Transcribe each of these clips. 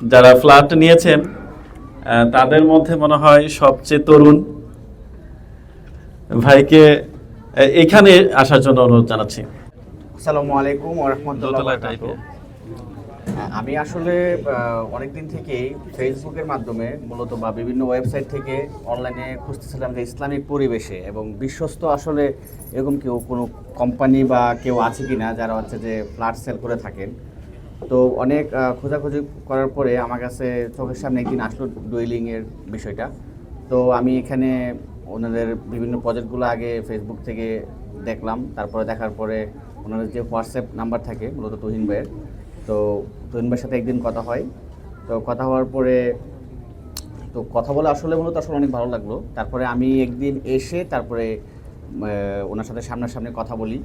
যারা ফ্ল্যাট নিয়েছেন তাদের মধ্যে মনে হয় সবচেয়ে তরুণ ভাইকে এখানে আসার জন্য অনুরোধ জানাচ্ছি। আসসালামু আলাইকুম আমি আসলে অনেক দিন থেকেই ফেসবুকের মাধ্যমে মূলত বা বিভিন্ন ওয়েবসাইট থেকে অনলাইনে খুঁজতেছিলাম যে ইসলামিক পরিবেশে এবং বিশ্বস্ত আসলে এরকম কেউ কোনো কোম্পানি বা কেউ আছে কি না যারা হচ্ছে যে ফ্ল্যাট সেল করে থাকেন। তো অনেক খোঁজাখুঁজি করার পরে আমার কাছে চোখের সামনে একদিন আসলো ডুয়েলিংয়ের বিষয়টা। তো আমি এখানে ওনাদের বিভিন্ন প্রজেক্টগুলো আগে ফেসবুক থেকে দেখলাম, তারপরে দেখার পরে ওনাদের যে হোয়াটসঅ্যাপ নাম্বার থাকে, মূলত তুহিন ভাইয়ের, তো তুহিন ভাইয়ের সাথে একদিন কথা হয়। তো কথা হওয়ার পরে, তো কথা বলে আসলে মূলত আসলে অনেক ভালো লাগল। তারপরে আমি একদিন এসে তারপরে ওনার সাথে সামনাসামনি কথা বলি।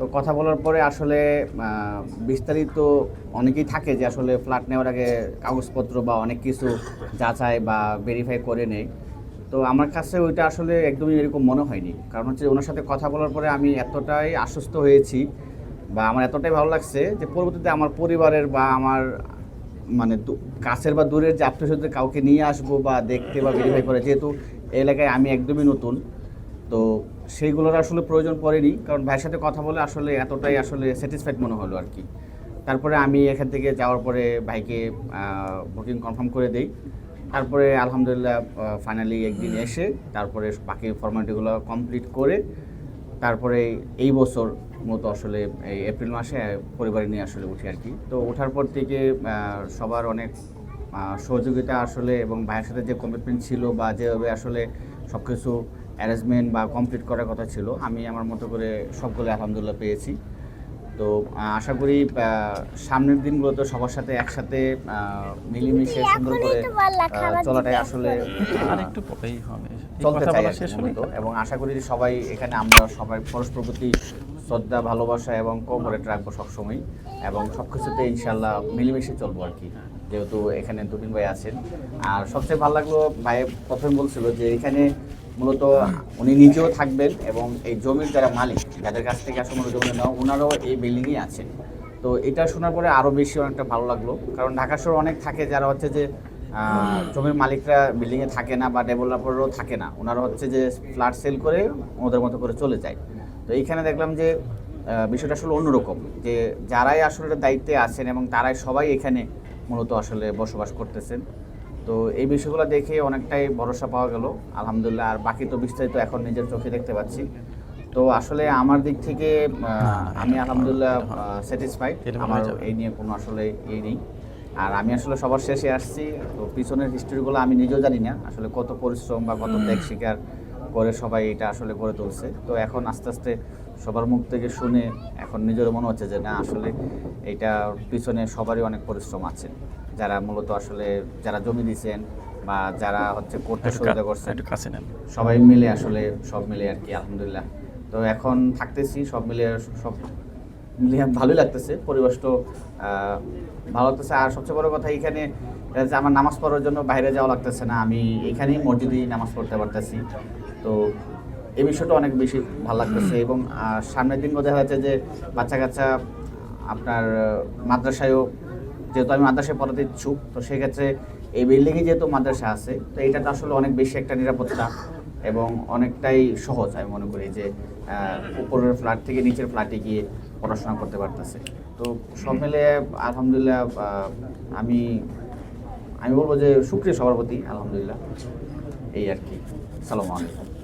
তো কথা বলার পরে আসলে বিস্তারিত অনেকেই থাকে যে আসলে ফ্ল্যাট নেওয়ার আগে কাগজপত্র বা অনেক কিছু যাচাই বা ভেরিফাই করে নেয়। তো আমার কাছে ওইটা আসলে একদমই এরকম মনে হয়নি। কারণ হচ্ছে ওনার সাথে কথা বলার পরে আমি এতটাই আশ্বস্ত হয়েছি বা আমার এতটাই ভালো লাগছে যে পরবর্তীতে আমার পরিবারের বা আমার মানে কাছের বা দূরের যে আত্মীয় কাউকে নিয়ে আসব বা দেখতে বা ভেরিফাই করে, যেহেতু এলাকায় আমি একদমই নতুন, তো সেইগুলোর আসলে প্রয়োজন পড়েনি, কারণ ভাইয়ের সাথে কথা বলে আসলে এতটাই আসলে স্যাটিসফাইড মনে হলো আর কি। তারপরে আমি এখান থেকে যাওয়ার পরে ভাইকে বুকিং কনফার্ম করে দেই। তারপরে আলহামদুলিল্লাহ ফাইনালি একদিন এসে তারপরে বাকি ফর্মালিটিগুলো কমপ্লিট করে তারপরে এই বছর মতো আসলে এই এপ্রিল মাসে পরিবার নিয়ে আসলে উঠি আর কি। তো ওঠার পর থেকে সবার অনেক সহযোগিতা আসলে এবং ভাইয়ের সাথে যে কমিটমেন্ট ছিল বা যেভাবে আসলে সব কিছু অ্যারেঞ্জমেন্ট বা কমপ্লিট করার কথা ছিল। আমি আমার মতো করে সবগুলো আলহামদুলিল্লাহ পেয়েছি। তো আশা করি সামনের দিনগুলোতে সবার সাথে একসাথে মিলেমিশে সুন্দর করে চলাটাই আসলে আহ, আর একটু পরেই হবে। চলতে চাই। এবং আশা করি যে সবাই এখানে আমরা সবাই পরস্পর প্রতি শ্রদ্ধা ভালোবাসা এবং কোঅপারেট রাখব সবসময় এবং সব কিছুতে ইনশাল্লাহ মিলেমিশে চলবো আর কি যেহেতু এখানে দুদিন ভাই আছেন। আর সবচেয়ে ভালো লাগল ভাই প্রথমে বলছিল যে এখানে মূলত উনি নিজেও থাকবেন এবং এই জমির যারা মালিক, যাদের কাছ থেকে আসলে মূলত জমি নেওয়া ওনারাও এই বিল্ডিংয়েই আছেন তো এটা শোনার পরে আরও বেশি অনেকটা ভালো লাগল। কারণ ঢাকা শহর অনেক থাকে যারা হচ্ছে যে জমির মালিকরা বিল্ডিংয়ে থাকে না বা ডেভেলপারও থাকে না। ওনারা হচ্ছে যে ফ্ল্যাট সেল করে ওদের মতো করে চলে যায়। তো এইখানে দেখলাম যে বিষয়টা আসলে অন্যরকম। যে যারাই আসলে দায়িত্বে আছেন এবং তারাই সবাই এখানে মূলত আসলে বসবাস করতেছেন। তো এই বিষয়গুলো দেখে অনেকটাই ভরসা পাওয়া গেল। আলহামদুলিল্লাহ আর বাকি তো বিস্তারিত এখন নিজের চোখে দেখতে পাচ্ছি। তো আসলে আমার দিক থেকে আমি আলহামদুলিল্লাহ স্যাটিসফাইড আমার এই নিয়ে কোনো আসলে ইয়ে নেই। আর আমি আসলে সবার শেষে আসছি। তো পিছনের হিস্ট্রিগুলো আমি নিজেও জানি না আসলে কত পরিশ্রম বা কত ত্যাগ শিকার করে সবাই এটা আসলে গড়ে তুলছে। তো এখন আস্তে আস্তে সবার মুখ থেকে শুনে এখন নিজেরও মনে হচ্ছে যে না আসলে এইটা পিছনে সবারই অনেক পরিশ্রম আছে। যারা মূলত আসলে যারা জমি দিয়েছেন বা যারা হচ্ছে করতে সহযোগিতা করছেন সবাই মিলে আসলে সব মিলে আর কি আলহামদুলিল্লাহ। তো এখন থাকতেছি সব মিলে সব মিলিয়ে ভালোই লাগতেছে পরিবেশটা আহ, ভালো লাগতেছে। আর সবচেয়ে বড় কথা এখানে যে আমার নামাজ পড়ার জন্য বাইরে যাওয়া লাগতেছে না। আমি এখানেই মসজিদেই নামাজ পড়তে পারতেছি। তো এই বিষয়টা অনেক বেশি ভালো লাগতেছে এবং সামনের দিনগুলো দেখা যাচ্ছে যে বাচ্চা কাচ্চা আপনার মাদ্রাসায়ও, যেহেতু আমি মাদ্রাসায় পড়াতে ইচ্ছুক, তো সেক্ষেত্রে এই বিল্ডিংয়ে যেহেতু মাদ্রাসা আছে, তো এটা তো আসলে অনেক বেশি একটা নিরাপত্তা এবং অনেকটাই সহজ আমি মনে করি যে উপরের ফ্ল্যাট থেকে নিচের ফ্ল্যাটে গিয়ে পড়াশোনা করতে পারতেছে। তো সব মিলে আলহামদুলিল্লাহ আমি আমি বলব যে সুক্রিয় সভাপতি আলহামদুলিল্লাহ। এই আর কি। সালাম আলাইকুম।